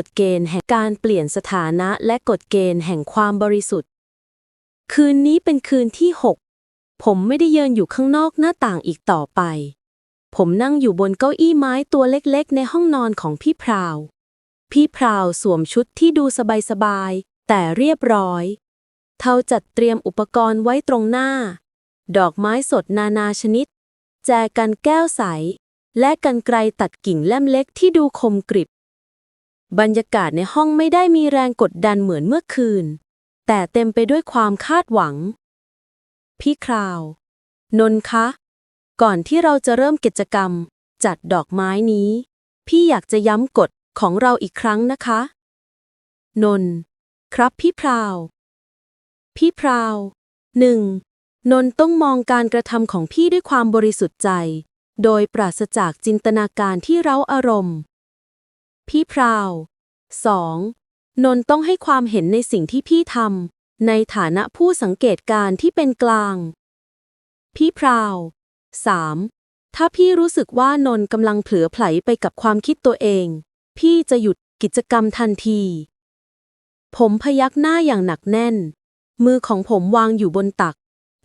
กฎเกณฑ์แห่งการเปลี่ยนสถานะและกฎเกณฑ์แห่งความบริสุทธิ์ คืนนี้เป็นคืนที่ 6 ผมไม่ได้เยืนอยู่ข้างนอกหน้าต่างอีกต่อไป ผมนั่งอยู่บนเก้าอี้ไม้ตัวเล็กๆ ในห้องนอนของพี่พราว พี่พราวสวมชุดที่ดูสบายๆ แต่เรียบร้อย เท่าจัดเตรียมอุปกรณ์ไว้ตรงหน้า ดอกไม้สดนานาชนิด แจกันแก้วใส และกันไกรตัดกิ่งเล่มเล็กที่ดูคมกริบ บรรยากาศในห้องไม่ได้มีแรงกดดันเหมือนเมื่อคืน แต่เต็มไปด้วยความคาดหวัง พี่คราว นนท์คะ ก่อนที่เราจะเริ่มกิจกรรม จัดดอกไม้นี้ พี่อยากจะย้ำกฎของเราอีกครั้งนะคะ นนท์ครับพี่พราว พี่พราวหนึ่งนนท์ต้องมองการกระทำของพี่ด้วยความบริสุทธิ์ใจ โดยปราศจากจินตนาการที่เร้าอารมณ์ พี่พราว 2. นนท์ต้องให้ความเห็นในสิ่งที่พี่ทำในฐานะผู้สังเกตการณ์ที่เป็นกลาง พี่พราว 3. ถ้าพี่รู้สึกว่านนท์กำลังเผลอไผลไปกับความคิดตัวเอง พี่จะหยุดกิจกรรมทันที ผมพยักหน้าอย่างหนักแน่น มือของผมวางอยู่บนตัก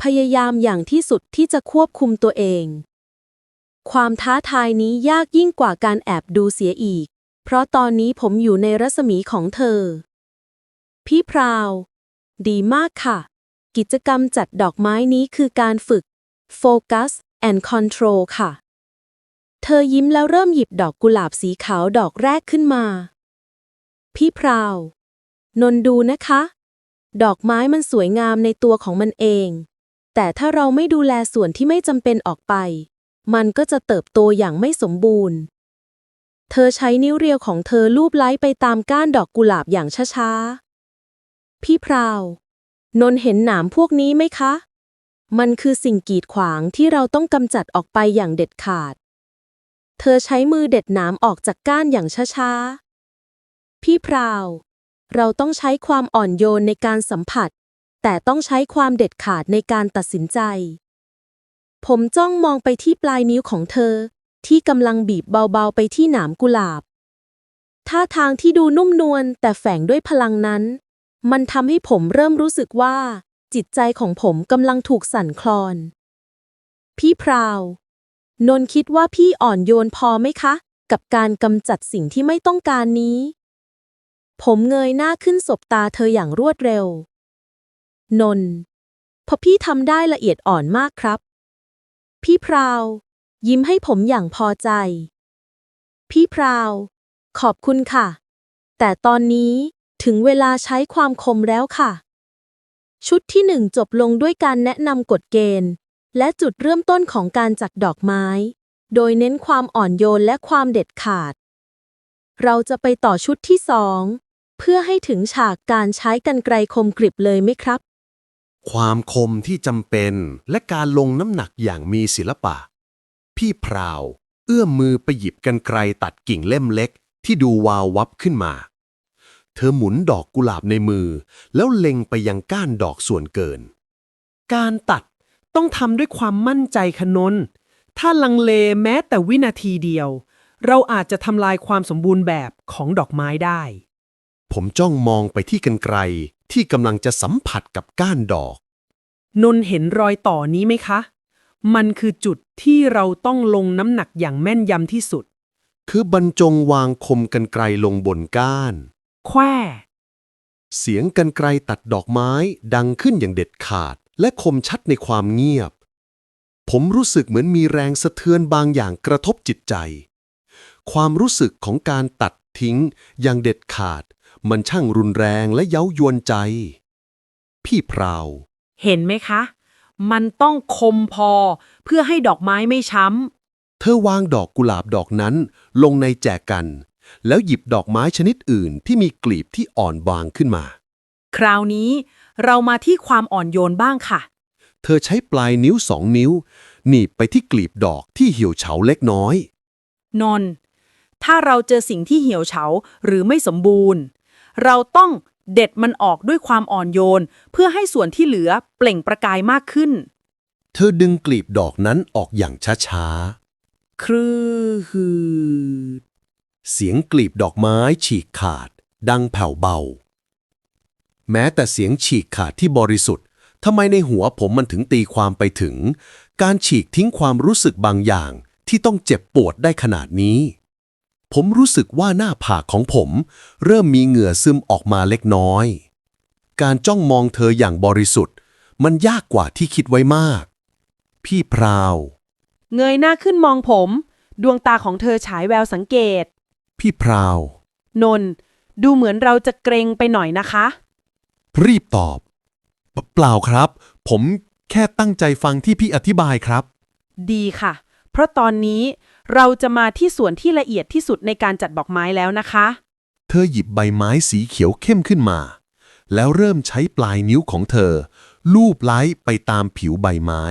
พยายามอย่างที่สุดที่จะควบคุมตัวเอง ความท้าทายนี้ยากยิ่งกว่าการแอบดูเสียอีก เพราะตอนนี้ผมอยู่ในรัศมีของเธอ พี่พราว ดีมากค่ะ กิจกรรมจัดดอกไม้นี้คือการฝึก Focus and Control ค่ะ เธอยิ้มแล้วเริ่มหยิบดอกกุหลาบสีขาวดอกแรกขึ้นมา พี่พราวนนดูนะคะ ดอกไม้มันสวยงามในตัวของมันเอง แต่ถ้าเราไม่ดูแลส่วนที่ไม่จำเป็นออกไป มันก็จะเติบโตอย่างไม่สมบูรณ์ เธอใช้นิ้วเรียวของเธอลูบไล้ไปตามก้านดอกกุหลาบอย่างช้าๆ พี่พราวนนเห็นหนามพวกนี้ไหมคะ มันคือสิ่งกีดขวางที่เราต้องกำจัดออกไปอย่างเด็ดขาด เธอใช้มือเด็ดหนามออกจากก้านอย่างช้าๆ พี่พราว เราต้องใช้ความอ่อนโยนในการสัมผัส แต่ต้องใช้ความเด็ดขาดในการตัดสินใจ ผมจ้องมองไปที่ปลายนิ้วของเธอ ที่กำลังบีบเบาๆไปที่หนามกุหลาบ ท่าทางที่ดูนุ่มนวลแต่แฝงด้วยพลังนั้น มันทำให้ผมเริ่มรู้สึกว่า จิตใจของผมกำลังถูกสั่นคลอน พี่พราวนนท์คิดว่าพี่อ่อนโยนพอไหมคะ กับการกำจัดสิ่งที่ไม่ต้องการนี้ ผมเงยหน้าขึ้นสบตาเธออย่างรวดเร็ว นนท์พอพี่ทำได้ละเอียดอ่อนมากครับ พี่พราว ยิ้มให้ผมอย่างพอใจ พี่พราว ขอบคุณค่ะ แต่ตอนนี้ถึงเวลาใช้ความคมแล้วค่ะ ชุดที่หนึ่งจบลงด้วยการแนะนำกฎเกณฑ์ และจุดเริ่มต้นของการจัดดอกไม้ โดยเน้นความอ่อนโยนและความเด็ดขาด เราจะไปต่อชุดที่สองเพื่อให้ถึงฉากการใช้กันไกรคมกริบเลยไหมครับ ความคมที่จำเป็นและการลงน้ำหนักอย่างมีศิลปะ พี่พราว เอื้อมมือไปหยิบกันไกรตัดกิ่งเล่มเล็ก ที่ดูวาววับขึ้นมา เธอหมุนดอกกุหลาบในมือ แล้วเล็งไปยังก้านดอกส่วนเกิน การตัดต้องทำด้วยความมั่นใจขนน ถ้าลังเลแม้แต่วินาทีเดียว เราอาจจะทำลายความสมบูรณ์แบบของดอกไม้ได้ ผมจ้องมองไปที่กันไกรที่กำลังจะสัมผัสกับก้านดอก นนเห็นรอยต่อนี้ไหมคะ มันคือจุดที่เราต้องลงน้ำหนักอย่างแม่นยำที่สุด คือบรรจงวางคมกันไกรลงบนก้าน แควเสียงกันไกรตัดดอกไม้ดังขึ้นอย่างเด็ดขาด และคมชัดในความเงียบ ผมรู้สึกเหมือนมีแรงสะเทือนบางอย่างกระทบจิตใจ ความรู้สึกของการตัดทิ้งอย่างเด็ดขาด มันช่างรุนแรงและเย้ายวนใจ พี่พราว เห็นไหมคะ มันต้องคมพอ เพื่อให้ดอกไม้ไม่ช้เธอวางดอกกุหลาบดอกนั้น ลงในแจกัน แล้วหยิบดอกไม้ชนิดอื่นที่มีกลีบที่อ่อนบางขึ้นมาำคราวนี้เรามาที่ความอ่อนโยนบ้างค่ะ เธอใช้ปลายนิ้วสองนิ้ว หนีบไปที่กลีบดอกที่เหี่ยวเฉาเล็กน้อย นน ถ้าเราเจอสิ่งที่เหี่ยวเฉาหรือไม่สมบูรณ์ เราต้อง เด็ดมันออกด้วยความอ่อนโยน เพื่อให้ส่วนที่เหลือเปล่งประกายมากขึ้น เธอดึงกลีบดอกนั้นออกอย่างช้าครือฮือเสียงกลีบดอกไม้ฉีกขาด ดังแผ่วเบา แม้แต่เสียงฉีกขาดที่บริสุทธิ์ทำไมในหัวผมมันถึงตีความไปถึง การฉีกทิ้งความรู้สึกบางอย่างที่ต้องเจ็บปวดได้ขนาดนี้ ผมรู้สึกว่าหน้าผากของผม เริ่มมีเหงื่อซึมออกมาเล็กน้อย การจ้องมองเธออย่างบริสุทธิ์ มันยากกว่าที่คิดไว้มาก พี่พราว เงยหน้าขึ้นมองผม ดวงตาของเธอฉายแววสังเกต พี่พราว นน ดูเหมือนเราจะเกรงไปหน่อยนะคะ รีบตอบ เปล่าครับ ผมแค่ตั้งใจฟังที่พี่อธิบายครับ ดีค่ะ เพราะตอนนี้ เราจะมาที่ส่วนที่ละเอียดที่สุดในการจัดดอกไม้แล้วนะคะ เธอหยิบใบไม้สีเขียวเข้มขึ้นมา แล้วเริ่มใช้ปลายนิ้วของเธอ ลูบไล้ไปตามผิวใบไม้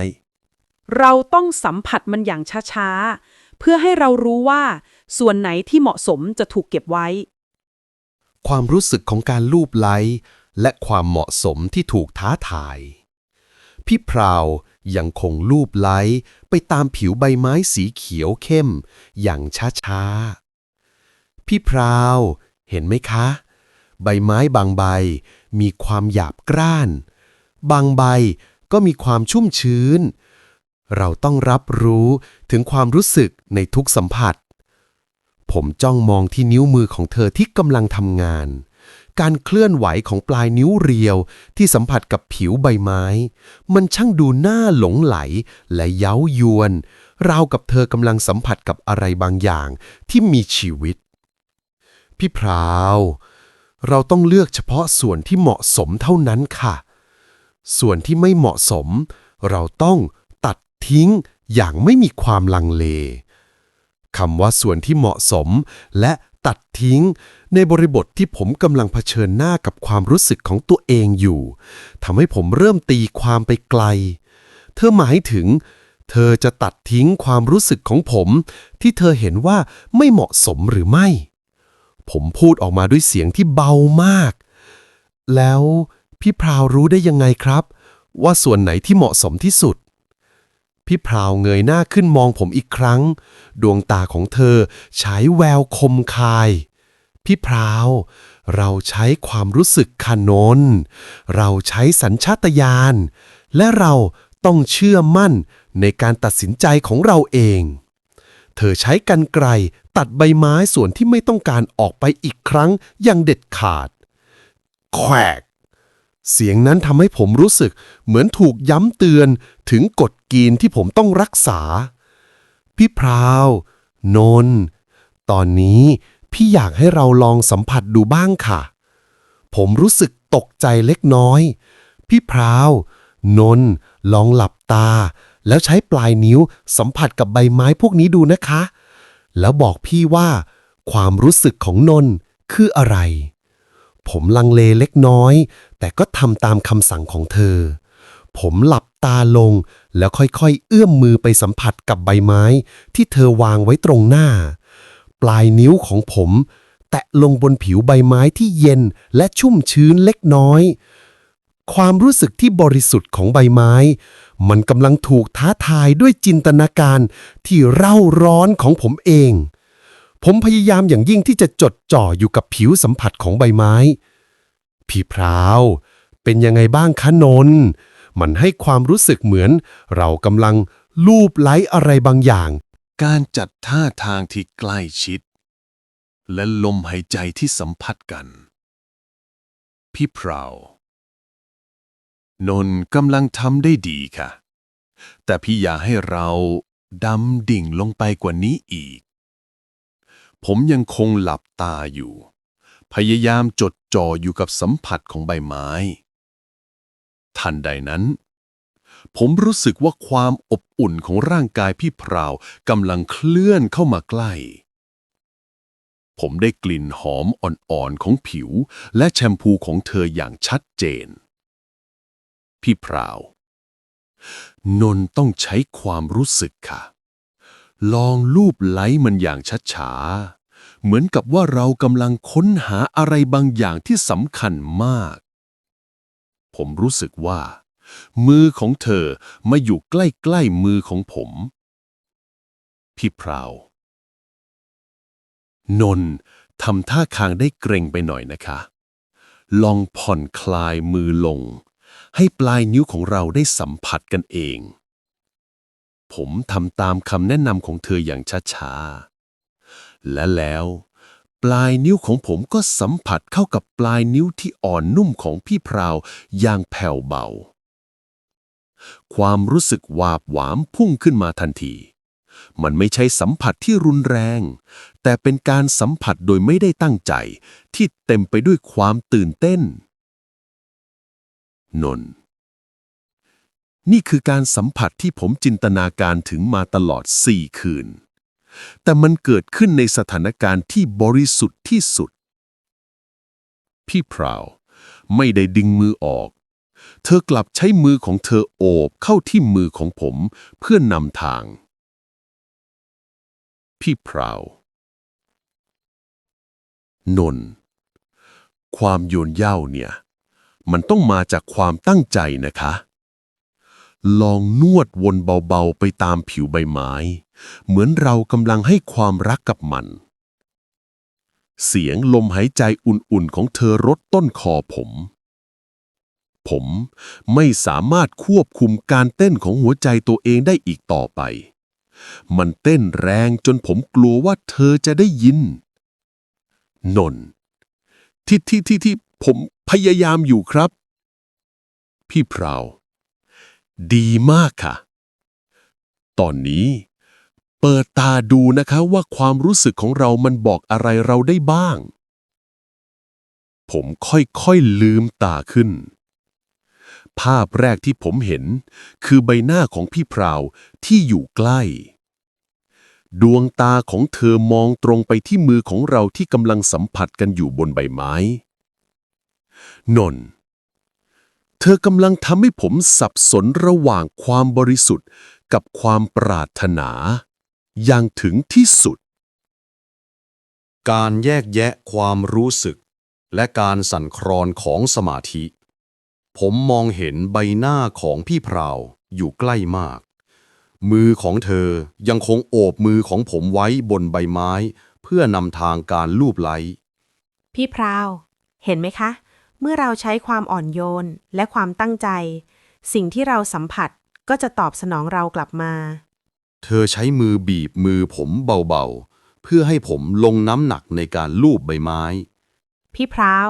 เราต้องสัมผัสมันอย่างช้าๆ เพื่อให้เรารู้ว่า ส่วนไหนที่เหมาะสมจะถูกเก็บไว้ ความรู้สึกของการลูบไล้ และความเหมาะสมที่ถูกท้าทาย พี่พราวยังคงลูบไล้ไปตามผิวใบไม้สีเขียวเข้ม อย่างช้าๆ พี่พราวเห็นไหมคะ ใบไม้บางใบมีความหยาบกร้าน บางใบก็มีความชุ่มชื้น เราต้องรับรู้ถึงความรู้สึกในทุกสัมผัส ผมจ้องมองที่นิ้วมือของเธอที่กำลังทำงาน การเคลื่อนไหวของปลายนิ้วเรียวที่สัมผัสกับผิวใบไม้ มันช่างดูน่าหลงไหลและเย้ายวน ราวกับเธอกำลังสัมผัสกับอะไรบางอย่างที่มีชีวิต พี่พราว เราต้องเลือกเฉพาะส่วนที่เหมาะสมเท่านั้นค่ะ ส่วนที่ไม่เหมาะสม เราต้องตัดทิ้งอย่างไม่มีความลังเลคำว่าส่วนที่เหมาะสมและ ตัดทิ้ง ในบริบทที่ผมกำลังเผชิญหน้ากับความรู้สึกของตัวเองอยู่ทำให้ผมเริ่มตีความไปไกล เธอหมายถึง เธอจะตัดทิ้งความรู้สึกของผม ที่เธอเห็นว่าไม่เหมาะสมหรือไม่ ผมพูดออกมาด้วยเสียงที่เบามาก แล้วพี่พราวรู้ได้ยังไงครับ ว่าส่วนไหนที่เหมาะสมที่สุด พี่พราวเงยหน้าขึ้นมองผมอีกครั้ง ดวงตาของเธอฉายแววคมคาย พี่พราว เราใช้ความรู้สึกคานน เราใช้สัญชาตญาณ และเราต้องเชื่อมั่นในการตัดสินใจของเราเอง เธอใช้กันไกรตัดใบไม้ส่วนที่ไม่ต้องการออกไปอีกครั้งอย่างเด็ดขาดแควกเสียงนั้นทำให้ผมรู้สึกเหมือนถูกย้ำเตือนถึงกฎ กณฑ์ที่ผมต้องรักษา พี่พราวนนท์ตอนนี้พี่อยากให้เราลองสัมผัสดูบ้างค่ะ ผมรู้สึกตกใจเล็กน้อย พี่พราวนนท์ลองหลับตา แล้วใช้ปลายนิ้วสัมผัสกับใบไม้พวกนี้ดูนะคะ แล้วบอกพี่ว่า ความรู้สึกของนนท์คืออะไร ผมลังเลเล็กน้อย แต่ก็ทำตามคำสั่งของเธอ ผมหลับตาลง แล้วค่อยๆ เอื้อมมือไปสัมผัสกับใบไม้ ที่เธอวางไว้ตรงหน้า ปลายนิ้วของผม แตะลงบนผิวใบไม้ที่เย็นและชุ่มชื้นเล็กน้อย ความรู้สึกที่บริสุทธิ์ของใบไม้ มันกำลังถูกท้าทายด้วยจินตนาการที่เร่าร้อนของผมเอง ผมพยายามอย่างยิ่งที่จะจดจ่ออยู่กับผิวสัมผัสของใบไม้ พี่พราว เป็นยังไงบ้างคะนนท์ มันให้ความรู้สึกเหมือน เรากำลังลูบไล้อะไรบางอย่าง การจัดท่าทางที่ใกล้ชิด และลมหายใจที่สัมผัสกัน พี่พราวนนท์กำลังทำได้ดีค่ะ แต่พี่อยากให้เราดำดิ่งลงไปกว่านี้อีก ผมยังคงหลับตาอยู่ พยายามจดจ่ออยู่กับสัมผัสของใบไม้ ทันใดนั้น ผมรู้สึกว่าความอบอุ่นของร่างกายพี่พราวกำลังเคลื่อนเข้ามาใกล้ ผมได้กลิ่นหอมอ่อนๆของผิว และแชมพูของเธออย่างชัดเจน พี่พราวนนท์ต้องใช้ความรู้สึกค่ะ ลองลูบไล้มันอย่างช้าๆเหมือนกับว่าเรากำลังค้นหาอะไรบางอย่างที่สำคัญมาก ผมรู้สึกว่า มือของเธอมาอยู่ใกล้ๆมือของผม พี่พราวนนท์ทำท่าทางได้เกรงไปหน่อยนะคะ ลองผ่อนคลายมือลง ให้ปลายนิ้วของเราได้สัมผัสกันเอง ผมทำตามคำแนะนำของเธออย่างช้าๆ และแล้ว ปลายนิ้วของผมก็สัมผัสเข้ากับปลายนิ้วที่อ่อนนุ่มของพี่พราวอย่างแผ่วเบา ความรู้สึกวาบหวามพุ่งขึ้นมาทันที มันไม่ใช่สัมผัสที่รุนแรง แต่เป็นการสัมผัสโดยไม่ได้ตั้งใจ ที่เต็มไปด้วยความตื่นเต้น นน นี่คือการสัมผัสที่ผมจินตนาการถึงมาตลอดสี่คืน แต่มันเกิดขึ้นในสถานการณ์ที่บริสุทธิ์ที่สุด พี่พราว ไม่ได้ดึงมือออก เธอกลับใช้มือของเธอโอบเข้าที่มือของผมเพื่อนำทาง พี่พราว นนท์ความโยนเย่าเนี่ย มันต้องมาจากความตั้งใจนะคะ ลองนวดวนเบาๆไปตามผิวใบไม้ เหมือนเรากำลังให้ความรักกับมัน เสียงลมหายใจอุ่นๆของเธอรดต้นคอผม ผมไม่สามารถควบคุมการเต้นของหัวใจตัวเองได้อีกต่อไป มันเต้นแรงจนผมกลัวว่าเธอจะได้ยิน นนที่ที่ที่ที่ผมพยายามอยู่ครับ พี่พราว ดีมากค่ะ ตอนนี้ เปิดตาดูนะคะว่าความรู้สึกของเรามันบอกอะไรเราได้บ้าง ผมค่อยๆลืมตาขึ้น ภาพแรกที่ผมเห็น คือใบหน้าของพี่พราวที่อยู่ใกล้ ดวงตาของเธอมองตรงไปที่มือของเราที่กำลังสัมผัสกันอยู่บนใบไม้ นนท์ เธอกำลังทำให้ผมสับสนระหว่างความบริสุทธิ์กับความปรารถนา อย่างถึงที่สุด การแยกแยะความรู้สึก และการสั่นคลอนของสมาธิ ผมมองเห็นใบหน้าของพี่พราวอยู่ใกล้มาก มือของเธอยังคงโอบมือของผมไว้บนใบไม้ เพื่อนำทางการลูบไล้ พี่พราว เห็นไหมคะ เมื่อเราใช้ความอ่อนโยนและความตั้งใจ สิ่งที่เราสัมผัสก็จะตอบสนองเรากลับมา เธอใช้มือบีบมือผมเบาๆ เพื่อให้ผมลงน้ำหนักในการลูบใบไม้ พี่พราว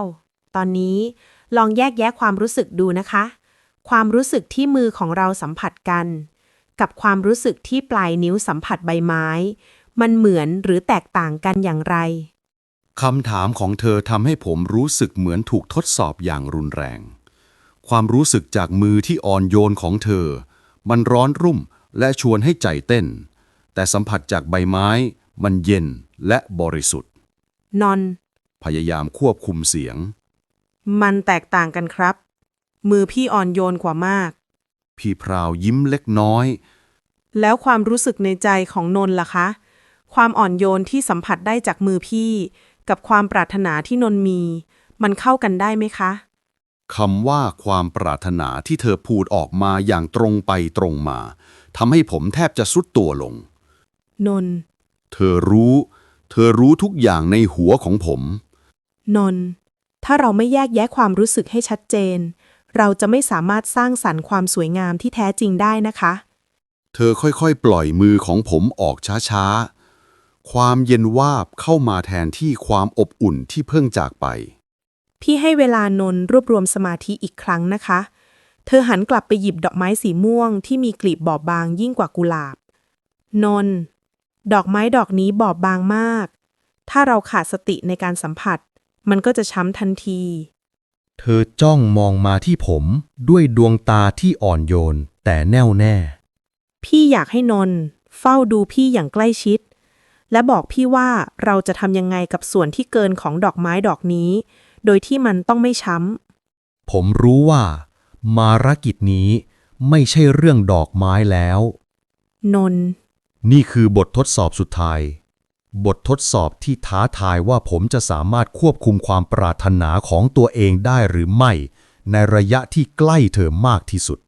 ตอนนี้ลองแยกแยะความรู้สึกดูนะคะ ความรู้สึกที่มือของเราสัมผัสกัน กับความรู้สึกที่ปลายนิ้วสัมผัสใบไม้ มันเหมือนหรือแตกต่างกันอย่างไร คำถามของเธอทำให้ผมรู้สึกเหมือนถูกทดสอบอย่างรุนแรง ความรู้สึกจากมือที่อ่อนโยนของเธอ มันร้อนรุ่มและชวนให้ใจเต้น แต่สัมผัสจากใบไม้ มันเย็นและบริสุทธิ์ นอน พยายามควบคุมเสียง มันแตกต่างกันครับ มือพี่อ่อนโยนกว่ามาก พี่พราวยิ้มเล็กน้อย แล้วความรู้สึกในใจของนนท์ล่ะคะ ความอ่อนโยนที่สัมผัสได้จากมือพี่ กับความปรารถนาที่นนท์มี มันเข้ากันได้ไหมคะคำว่าความปรารถนาที่เธอพูดออกมาอย่างตรงไปตรงมาทำให้ผมแทบจะสุดตัวลง นนท์เธอรู้ เธอรู้ทุกอย่างในหัวของผม นนท์ถ้าเราไม่แยกแยะความรู้สึกให้ชัดเจน เราจะไม่สามารถสร้างสรรค์ความสวยงามที่แท้จริงได้นะคะ เธอค่อยๆ ปล่อยมือของผมออกช้าๆ ความเย็นวาบเข้ามาแทนที่ความอบอุ่นที่เพิ่งจากไป พี่ให้เวลานนท์รวบรวมสมาธิอีกครั้งนะคะ เธอหันกลับไปหยิบดอกไม้สีม่วงที่มีกลีบบอบบางยิ่งกว่ากุหลาบ นนท์ดอกไม้ดอกนี้บอบบางมาก ถ้าเราขาดสติในการสัมผัส มันก็จะช้ำทันที เธอจ้องมองมาที่ผมด้วยดวงตาที่อ่อนโยนแต่แน่วแน่ พี่อยากให้นนท์เฝ้าดูพี่อย่างใกล้ชิด และบอกพี่ว่าเราจะทำยังไงกับส่วนที่เกินของดอกไม้ดอกนี้ โดยที่มันต้องไม่ช้ผมรู้ว่า มารกิจนี้ไม่ใช่เรื่องดอกไม้แล้วำนนท์นี่คือบททดสอบสุดท้าย บททดสอบที่ท้าทายว่าผมจะสามารถควบคุมความปรารถนาของตัวเองได้หรือไม่ ในระยะที่ใกล้เธอมากที่สุด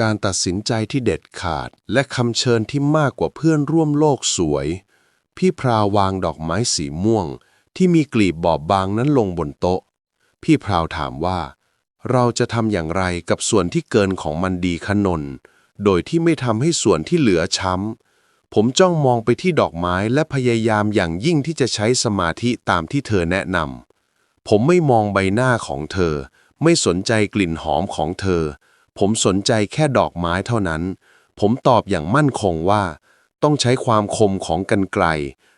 การตัดสินใจที่เด็ดขาด และคำเชิญที่มากกว่าเพื่อนร่วมโลกสวย พี่พราววางดอกไม้สีม่วง ที่มีกลีบบอบบางนั้นลงบนโต๊ะ พี่พราวถามว่า เราจะทำอย่างไรกับส่วนที่เกินของมันดีขนน โดยที่ไม่ทำให้ส่วนที่เหลือช้ำ ผมจ้องมองไปที่ดอกไม้และพยายามอย่างยิ่งที่จะใช้สมาธิตามที่เธอแนะนำ ผมไม่มองใบหน้าของเธอ ไม่สนใจกลิ่นหอมของเธอ ผมสนใจแค่ดอกไม้เท่านั้น ผมตอบอย่างมั่นคงว่า ต้องใช้ความคมของกันไกล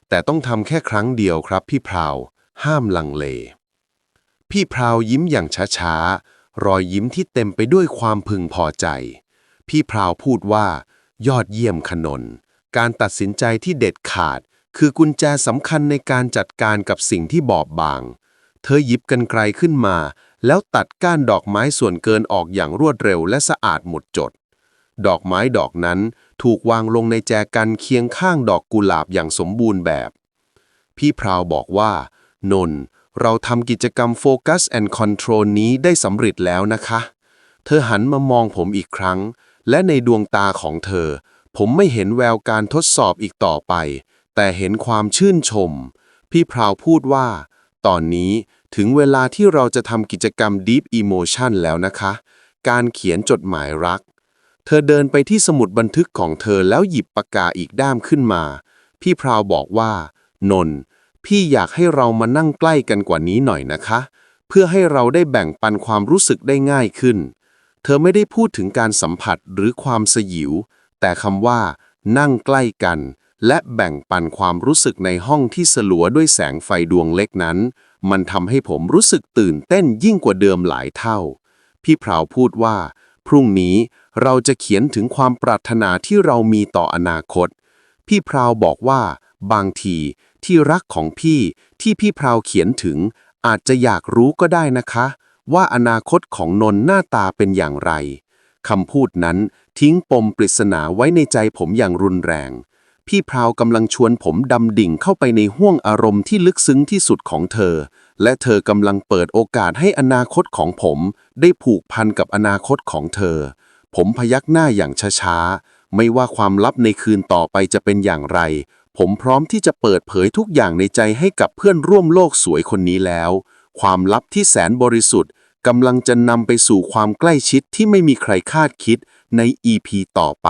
แต่ต้องทำแค่ครั้งเดียวครับพี่พราว ห้ามลังเล พี่พราวยิ้มอย่างช้าๆ รอยยิ้มที่เต็มไปด้วยความพึงพอใจ พี่พราวพูดว่า ยอดเยี่ยมขนน การตัดสินใจที่เด็ดขาด คือกุญแจสำคัญในการจัดการกับสิ่งที่บอบบาง เธอหยิบกันไกลขึ้นมา แล้วตัดก้านดอกไม้ส่วนเกินออกอย่างรวดเร็วและสะอาดหมดจด ดอกไม้ดอกนั้น ถูกวางลงในแจกันเคียงข้างดอกกุหลาบอย่างสมบูรณ์แบบ พี่พราวบอกว่า นน เราทำกิจกรรม Focus and Control นี้ได้สำเร็จแล้วนะคะ เธอหันมามองผมอีกครั้ง และในดวงตาของเธอ ผมไม่เห็นแววการทดสอบอีกต่อไป แต่เห็นความชื่นชม พี่พราวพูดว่า ตอนนี้ถึงเวลาที่เราจะทำกิจกรรม Deep Emotion แล้วนะคะ การเขียนจดหมายรัก เธอเดินไปที่สมุดบันทึกของเธอแล้วหยิบปากกาอีกด้ามขึ้นมา พี่พราวบอกว่า นนท์พี่อยากให้เรามานั่งใกล้กันกว่านี้หน่อยนะคะ เพื่อให้เราได้แบ่งปันความรู้สึกได้ง่ายขึ้น เธอไม่ได้พูดถึงการสัมผัสหรือความสยิว แต่คำว่า นั่งใกล้กัน และแบ่งปันความรู้สึกในห้องที่สลัวด้วยแสงไฟดวงเล็กนั้น มันทำให้ผมรู้สึกตื่นเต้นยิ่งกว่าเดิมหลายเท่า พี่พราวพูดว่า พรุ่งนี้ เราจะเขียนถึงความปรารถนาที่เรามีต่ออนาคต พี่พราวบอกว่า บางที ที่รักของพี่ที่พี่พราวเขียนถึง อาจจะอยากรู้ก็ได้นะคะ ว่าอนาคตของนนหน้าตาเป็นอย่างไรคำพูดนั้นทิ้งปมปริศนาไว้ในใจผมอย่างรุนแรง พี่พราวกำลังชวนผมดำดิ่งเข้าไปในห้วงอารมณ์ที่ลึกซึ้งที่สุดของเธอ และเธอกำลังเปิดโอกาสให้อนาคตของผม ได้ผูกพันกับอนาคตของเธอ ผมพยักหน้าอย่างช้าๆ ไม่ว่าความลับในคืนต่อไปจะเป็นอย่างไร ผมพร้อมที่จะเปิดเผยทุกอย่างในใจให้กับเพื่อนร่วมโลกสวยคนนี้แล้ว ความลับที่แสนบริสุทธิ์กำลังจะนำไปสู่ความใกล้ชิดที่ไม่มีใครคาดคิดใน EP ต่อไป